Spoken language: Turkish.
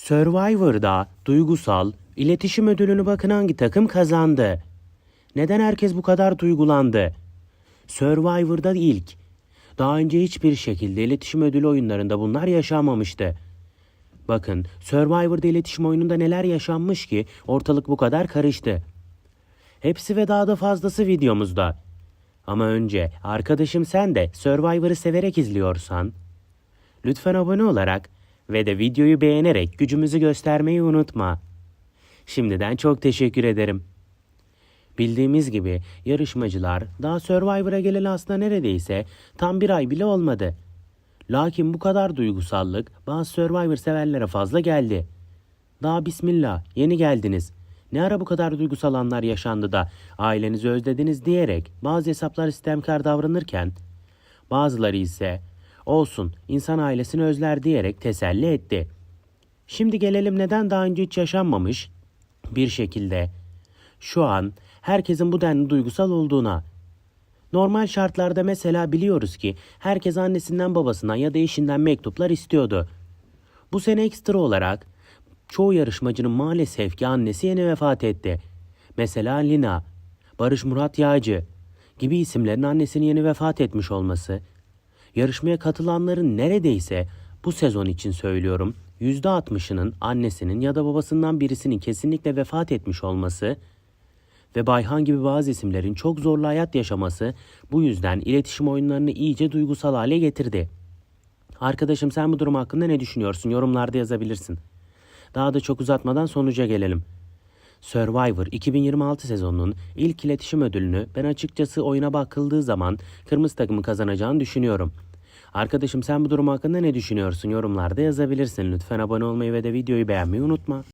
Survivor'da duygusal iletişim ödülünü bakın hangi takım kazandı? Neden herkes bu kadar duygulandı? Survivor'da ilk. Daha önce hiçbir şekilde iletişim ödülü oyunlarında bunlar yaşanmamıştı. Bakın Survivor'da iletişim oyununda neler yaşanmış ki ortalık bu kadar karıştı. Hepsi ve daha da fazlası videomuzda. Ama önce arkadaşım sen de Survivor'ı severek izliyorsan lütfen abone olarak ve de videoyu beğenerek gücümüzü göstermeyi unutma. Şimdiden çok teşekkür ederim. Bildiğimiz gibi yarışmacılar daha Survivor'a geleli aslında neredeyse tam bir ay bile olmadı. Lakin bu kadar duygusallık bazı Survivor severlere fazla geldi. Daha bismillah yeni geldiniz. Ne ara bu kadar duygusal anlar yaşandı da ailenizi özlediniz diyerek bazı hesaplar istemkar davranırken bazıları ise olsun insan ailesini özler diyerek teselli etti. Şimdi gelelim neden daha önce hiç yaşanmamış bir şekilde şu an herkesin bu denli duygusal olduğuna. Normal şartlarda mesela biliyoruz ki herkes annesinden babasından ya da eşinden mektuplar istiyordu. Bu sene ekstra olarak çoğu yarışmacının maalesef ki annesi yeni vefat etti. Mesela Lina, Barış Murat Yağcı gibi isimlerin annesinin yeni vefat etmiş olması, yarışmaya katılanların neredeyse bu sezon için söylüyorum %60'ının annesinin ya da babasından birisinin kesinlikle vefat etmiş olması ve Bayhan gibi bazı isimlerin çok zorlu hayat yaşaması bu yüzden iletişim oyunlarını iyice duygusal hale getirdi. Arkadaşım sen bu durum hakkında ne düşünüyorsun? Yorumlarda yazabilirsin. Daha da çok uzatmadan sonuca gelelim. Survivor 2026 sezonunun ilk iletişim ödülünü ben açıkçası oyuna bakıldığı zaman kırmızı takımı kazanacağını düşünüyorum. Arkadaşım sen bu durum hakkında ne düşünüyorsun? Yorumlarda yazabilirsin. Lütfen abone olmayı ve de videoyu beğenmeyi unutma.